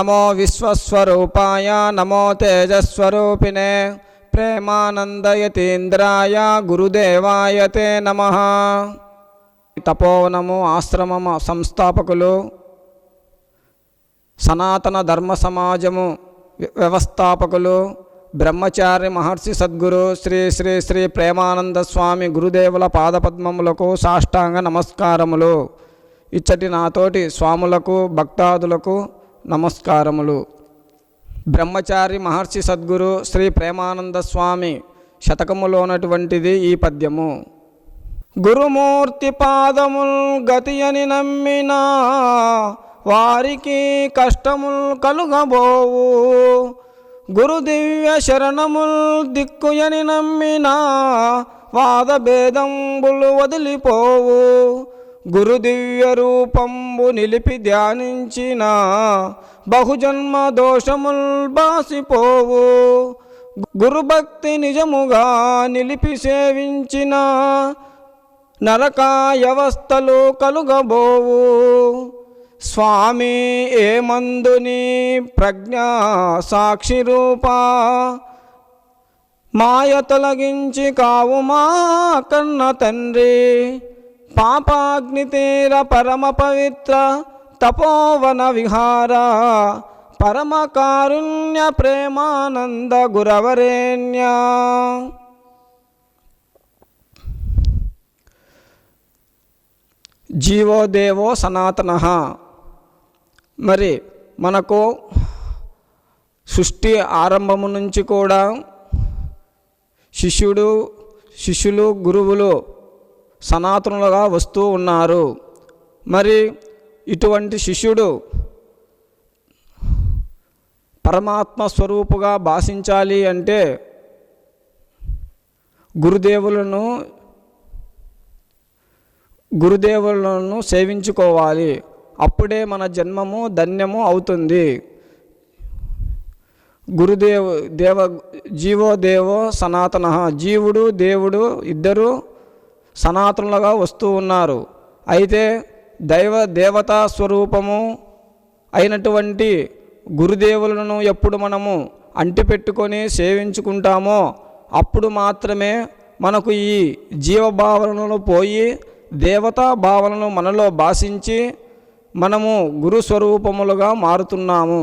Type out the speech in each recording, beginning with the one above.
నమో విశ్వస్వరూపాయ నమో తేజస్వరూపిణే ప్రేమానందయతీంద్రాయ గురుదేవాయ తే నమ. తపోవనము ఆశ్రమము సంస్థాపకులు సనాతన ధర్మ సమాజము వ్య- వ్యవస్థాపకులు బ్రహ్మచారి మహర్షి సద్గురు శ్రీ శ్రీ శ్రీ ప్రేమానంద స్వామి గురుదేవుల పాదపద్మములకు సాష్టాంగ నమస్కారములు. ఇచ్చటి నాతోటి స్వాములకు భక్తాదులకు నమస్కారములు. బ్రహ్మచారి మహర్షి సద్గురు శ్రీ ప్రేమానంద స్వామి శతకములోనటువంటిది ఈ పద్యము. గురుమూర్తి పాదముల్ గతి అని నమ్మినా వారికి కష్టముల్ కలుగబోవు. గురు దివ్య శరణముల్ దిక్కుయని నమ్మినా వాద భేదంబులు వదిలిపోవు. గురుదివ్య రూపంబు నిలిపి ధ్యానించిన బహుజన్మ దోషముల్ బాసిపోవు. గురుభక్తి నిజముగా నిలిపి సేవించిన నరకాయవస్థలు కలుగబోవు. స్వామి ఏమందుని ప్రజ్ఞ సాక్షి రూపా? మాయ తొలగించి కావు మా కన్న తండ్రి? పాపాగ్ని తీర పరమ పవిత్ర తపోవన విహార పరమ కారుణ్య ప్రేమానంద గురవరేణ్య. జీవో దేవో సనాతన. మరి మనకు సృష్టి ఆరంభము నుంచి కూడా శిష్యుడు శిష్యులు గురువులు సనాతనులుగా వస్తూ ఉన్నారు. మరి ఇటువంటి శిష్యుడు పరమాత్మ స్వరూపుగా భాషించాలి అంటే గురుదేవులను గురుదేవులను సేవించుకోవాలి. అప్పుడే మన జన్మము ధన్యము అవుతుంది. గురుదేవ దేవ జీవో దేవో సనాతన. జీవుడు దేవుడు ఇద్దరు సనాతనులుగా వస్తూ ఉన్నారు. అయితే దైవ దేవతా స్వరూపము అయినటువంటి గురుదేవులను ఎప్పుడు మనము అంటిపెట్టుకొని సేవించుకుంటామో అప్పుడు మాత్రమే మనకు ఈ జీవభావనలు పోయి దేవతా భావనను మనలో భాషించి మనము గురు స్వరూపములుగా మారుతున్నాము.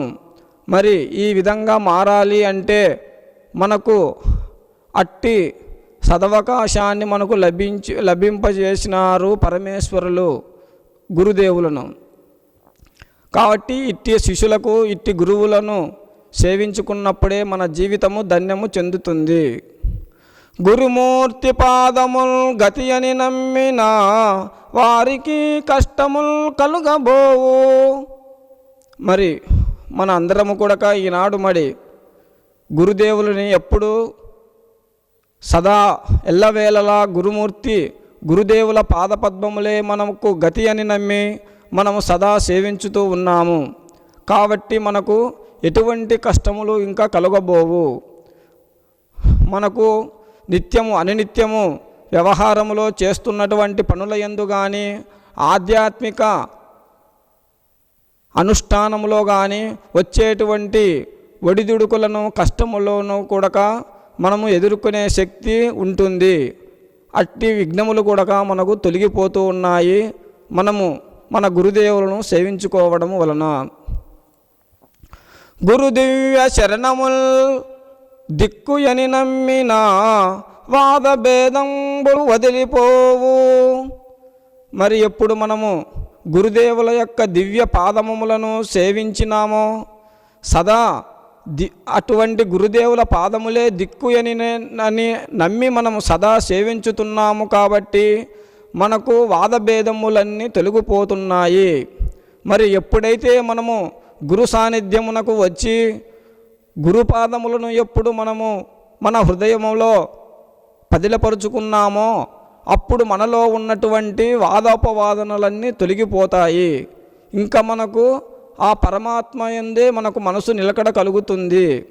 మరి ఈ విధంగా మారాలి అంటే మనకు అట్టి సదవకాశాన్ని మనకు లభించి లభింపజేసినారు పరమేశ్వరులు గురుదేవులను. కాబట్టి ఇట్టి శిష్యులకు ఇట్టి గురువులను సేవించుకున్నప్పుడే మన జీవితము ధన్యము చెందుతుంది. గురుమూర్తి పాదముల్ గతి అని నమ్మిన వారికి కష్టముల్ కలుగబోవు. మరి మన అందరము కూడా ఈనాడు మరి గురుదేవులని ఎప్పుడూ సదా ఎల్లవేళలా గురుమూర్తి గురుదేవుల పాదపద్మములే మనకు గతి అని నమ్మి మనము సదా సేవించుతూ ఉన్నాము. కాబట్టి మనకు ఎటువంటి కష్టములు ఇంకా కలగబోవు. మనకు నిత్యము అనినిత్యము వ్యవహారములో చేస్తున్నటువంటి పనుల యందు కానీ ఆధ్యాత్మిక అనుష్ఠానములో కానీ వచ్చేటువంటి ఒడిదుడుకులను కష్టములను కూడా మనము ఎదుర్కొనే శక్తి ఉంటుంది. అట్టి విఘ్నములు కూడా మనకు తొలగిపోతూ ఉన్నాయి. మనము మన గురుదేవులను సేవించుకోవడం వలన. గురుదివ్య శరణముల్ దిక్కు ఎని నమ్మిన వాద భేదంబులు వదిలిపోవు. మరి ఎప్పుడు మనము గురుదేవుల యొక్క దివ్య పాదములను సేవించినామో సదా ది అటువంటి గురుదేవుల పాదములే దిక్కు అని అని నమ్మి మనము సదా సేవించుతున్నాము కాబట్టి మనకు వాదభేదములన్నీ తొలగిపోతున్నాయి. మరి ఎప్పుడైతే మనము గురు సాన్నిధ్యమునకు వచ్చి గురుపాదములను ఎప్పుడు మనము మన హృదయములో పదిలపరుచుకున్నామో అప్పుడు మనలో ఉన్నటువంటి వాదోపవాదనలన్నీ తొలగిపోతాయి. ఇంకా మనకు ఆ పరమాత్మ ఎందే మనకు మనసు నిలకడ కలుగుతుంది.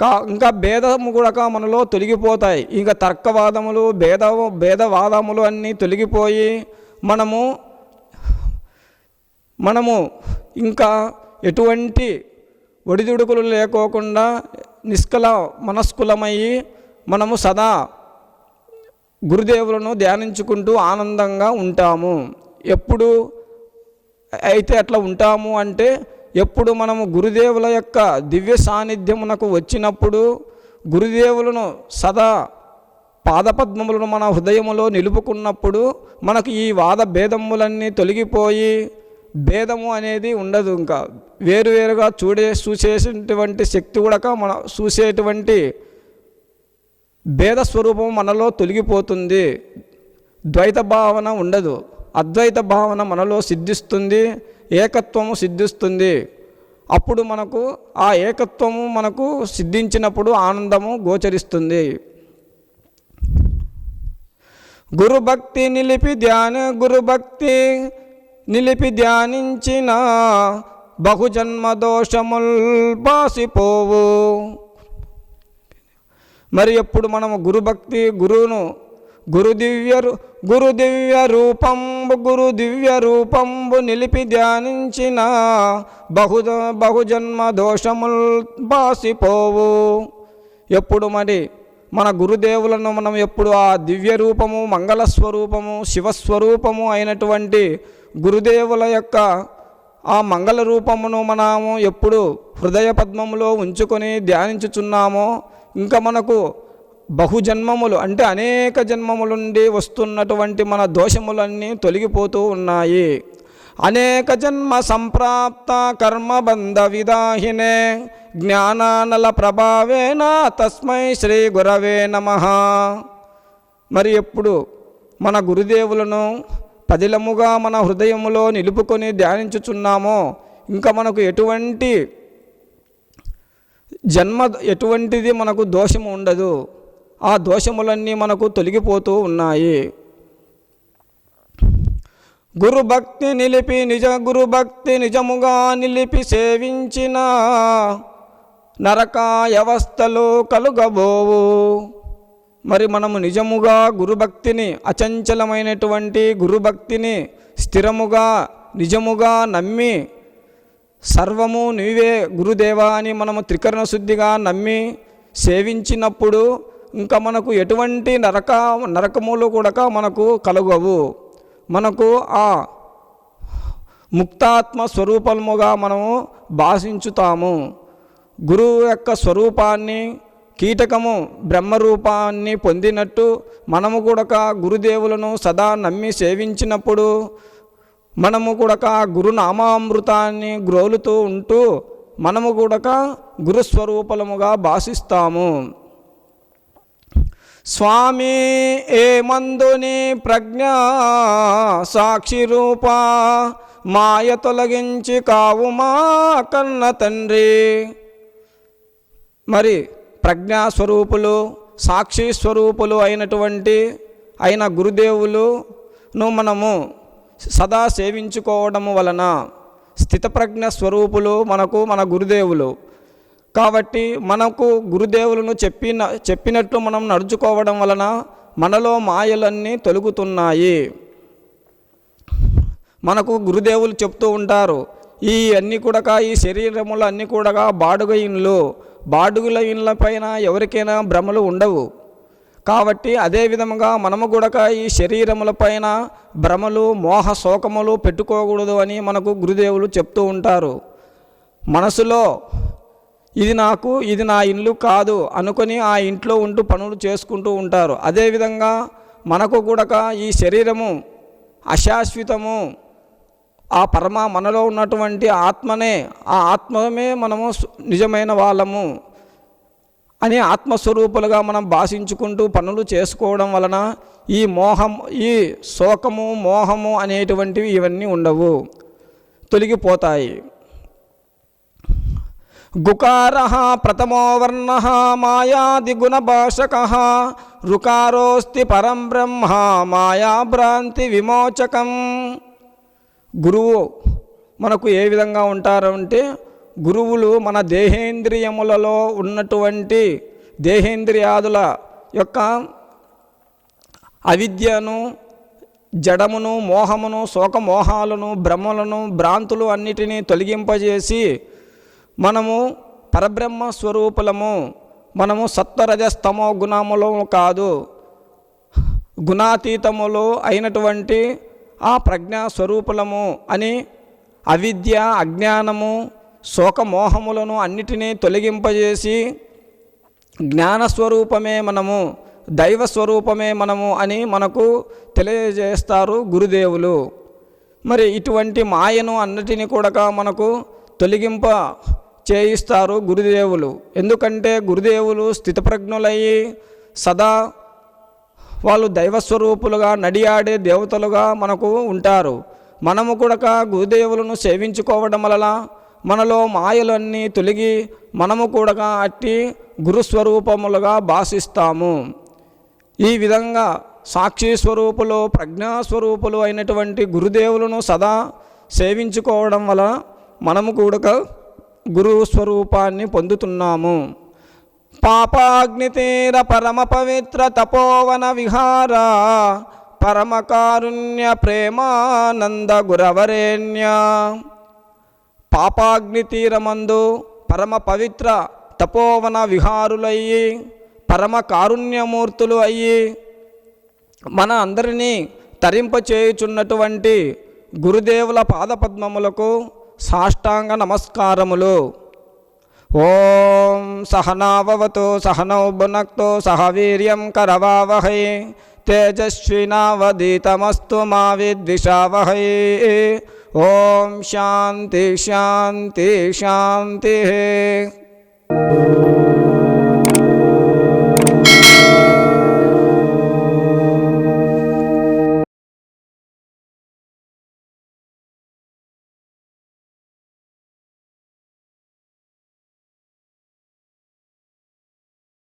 కా ఇంకా భేదము కూడా మనలో తొలగిపోతాయి. ఇంకా తర్కవాదములు భేద భేదవాదములు అన్నీ తొలగిపోయి మనము మనము ఇంకా ఎటువంటి ఒడిదుడుకులు లేకోకుండా నిష్కల మనస్కులమయ్యి మనము సదా గురుదేవులను ధ్యానించుకుంటూ ఆనందంగా ఉంటాము. ఎప్పుడు అయితే అట్లా ఉంటాము అంటే ఎప్పుడు మనము గురుదేవుల యొక్క దివ్య సాన్నిధ్యమునకు వచ్చినప్పుడు గురుదేవులను సదా పాదపద్మములను మన హృదయములో నిలుపుకున్నప్పుడు మనకు ఈ వాద భేదములన్నీ తొలగిపోయి భేదము అనేది ఉండదు ఇంకా. వేరువేరుగా చూడే చూసేటువంటి శక్తి కూడా మన చూసేటువంటి భేద స్వరూపం మనలో తొలగిపోతుంది. ద్వైత భావన ఉండదు. అద్వైత భావన మనలో సిద్ధిస్తుంది ఏకత్వము సిద్ధిస్తుంది. అప్పుడు మనకు ఆ ఏకత్వము మనకు సిద్ధించినప్పుడు ఆనందము గోచరిస్తుంది. గురుభక్తి నిలిపి ధ్యాన గురుభక్తి నిలిపి ధ్యానించిన బహుజన్మ దోషముల్ బాసిపోవు మరి ఎప్పుడు మనము గురుభక్తి గురువును గురుదివ్యరు గురు దివ్య రూపంబు గురు దివ్య రూపంబు నిలిపి ధ్యానించిన బహు బహుజన్మ దోషముల్ బాసిపోవు. ఎప్పుడు మరి మన గురుదేవులను మనం ఎప్పుడు ఆ దివ్య రూపము మంగళ స్వరూపము శివస్వరూపము అయినటువంటి గురుదేవుల యొక్క ఆ మంగళ రూపమును మనము ఎప్పుడు హృదయ పద్మములో ఉంచుకొని ధ్యానించుచున్నామో ఇంకా మనకు బహుజన్మములు అంటే అనేక జన్మములుండి వస్తున్నటువంటి మన దోషములన్నీ తొలగిపోతూ ఉన్నాయి. అనేక జన్మ సంప్రాప్త కర్మబంధ విదాహినే జ్ఞానానల ప్రభావేన తస్మై శ్రీ గురవే నమ. మరి ఎప్పుడు మన గురుదేవులను పదిలముగా మన హృదయములో నిలుపుకొని ధ్యానించుచున్నామో ఇంకా మనకు ఎటువంటి జన్మ ఎటువంటిది మనకు దోషము ఉండదు. ఆ దోషములన్నీ మనకు తొలగిపోతూ ఉన్నాయి. గురుభక్తి నిలిపి నిజ గురుభక్తి నిజముగా నిలిపి సేవించిన నరకాయవస్థలు కలుగబోవు. మరి మనము నిజముగా గురుభక్తిని అచంచలమైనటువంటి గురుభక్తిని స్థిరముగా నిజముగా నమ్మి సర్వము నీవే గురుదేవా అని మనము త్రికరణ శుద్ధిగా నమ్మి సేవించినప్పుడు ఇంకా మనకు ఎటువంటి నరక నరకములు కూడా మనకు కలుగవు. మనకు ఆ ముక్తాత్మ స్వరూపముగా మనము భాషించుతాము. గురువు యొక్క స్వరూపాన్ని కీటకము బ్రహ్మరూపాన్ని పొందినట్టు మనము కూడా గురుదేవులను సదా నమ్మి సేవించినప్పుడు మనము కూడా గురునామామృతాన్ని గ్రోలుతూ ఉంటూ మనము కూడా గురుస్వరూపముగా భాషిస్తాము. స్వామి ఏ మందుని ప్రజ్ఞ సాక్షి రూప? మాయ తొలగించి కావు మా కన్న తండ్రి. మరి ప్రజ్ఞా స్వరూపులు సాక్షి స్వరూపులు అయినటువంటి అయిన గురుదేవులును మనము సదా సేవించుకోవడము వలన స్థితప్రజ్ఞ స్వరూపులు మనకు మన గురుదేవులు. కాబట్టి మనకు గురుదేవులను చెప్పిన చెప్పినట్లు మనం నడుచుకోవడం వలన మనలో మాయలన్నీ తొలుగుతున్నాయి. మనకు గురుదేవులు చెప్తూ ఉంటారు ఈ అన్ని కూడా ఈ శరీరములు అన్నీ కూడా బాడుగ ఇండ్లు బాడుగుల ఇండ్ల పైన ఎవరికైనా భ్రమలు ఉండవు. కాబట్టి అదే విధముగా మనము కూడా ఈ శరీరముల పైన భ్రమలు మోహ శోకములు పెట్టుకోకూడదు అని మనకు గురుదేవులు చెప్తూ ఉంటారు. మనసులో ఇది నాకు ఇది నా ఇల్లు కాదు అనుకొని ఆ ఇంట్లో ఉంటూ పనులు చేసుకుంటూ ఉంటారు. అదేవిధంగా మనకు కూడా ఈ శరీరము అశాశ్వతము ఆ పరమ మనలో ఉన్నటువంటి ఆత్మనే ఆ ఆత్మమే మనము నిజమైన వాళ్ళము అని ఆత్మస్వరూపులుగా మనం భాషించుకుంటూ పనులు చేసుకోవడం వలన ఈ మోహం ఈ శోకము మోహము అనేటువంటివి ఇవన్నీ ఉండవు తొలగిపోతాయి. గుకార ప్రథమో వర్ణ మాయాదిగుణభాషక రుకారోస్తి పరం బ్రహ్మ మాయాభ్రాంతి విమోచకం. గురువు మనకు ఏ విధంగా ఉంటారంటే గురువులు మన దేహేంద్రియములలో ఉన్నటువంటి దేహేంద్రియాదుల యొక్క అవిద్యను జడమును మోహమును శోకమోహాలను భ్రమలను భ్రాంతులు అన్నిటినీ తొలగింపజేసి మనము పరబ్రహ్మ స్వరూపులము. మనము సత్వరజస్తమో గుణములము కాదు. గుణాతీతములు అయినటువంటి ఆ ప్రజ్ఞా స్వరూపులము అని అవిద్య అజ్ఞానము శోకమోహములను అన్నిటినీ తొలగింపజేసి జ్ఞానస్వరూపమే మనము దైవ స్వరూపమే మనము అని మనకు తెలియజేస్తారు గురుదేవులు. మరి ఇటువంటి మాయను అన్నిటిని కూడా మనకు తొలగింప చేయిస్తారు గురుదేవులు. ఎందుకంటే గురుదేవులు స్థితప్రజ్ఞులయ్యి సదా వాళ్ళు దైవస్వరూపులుగా నడియాడే దేవతలుగా మనకు ఉంటారు. మనము కూడా గురుదేవులను సేవించుకోవడం వలన మనలో మాయలన్నీ తొలగి మనము కూడా అట్టి గురుస్వరూపములుగా భాషిస్తాము ఈ విధంగా సాక్షి స్వరూపులు ప్రజ్ఞాస్వరూపులు అయినటువంటి గురుదేవులను సదా సేవించుకోవడం వలన మనము కూడా గురు స్వరూపాన్ని పొందుతున్నాము. పాపాగ్నితీర పరమ పవిత్ర తపోవన విహార పరమ కారుణ్య ప్రేమానంద గురవరేణ్య. పాపాగ్ని తీరమందు పరమ పవిత్ర తపోవన విహారులయ్యి పరమ కారుణ్యమూర్తులు అయ్యి మన అందరినీ తరింపచేయుచున్నటువంటి గురుదేవుల పాదపద్మములకు సాష్టాంగ నమస్కారములు. ఓం సహనావవతు సహనౌ భునక్తు సహ వీర్యం కరవావహై. తేజస్వినావదీతమస్తు మా విద్విషావహై. ఓం శాంతి శాంతి శాంతి.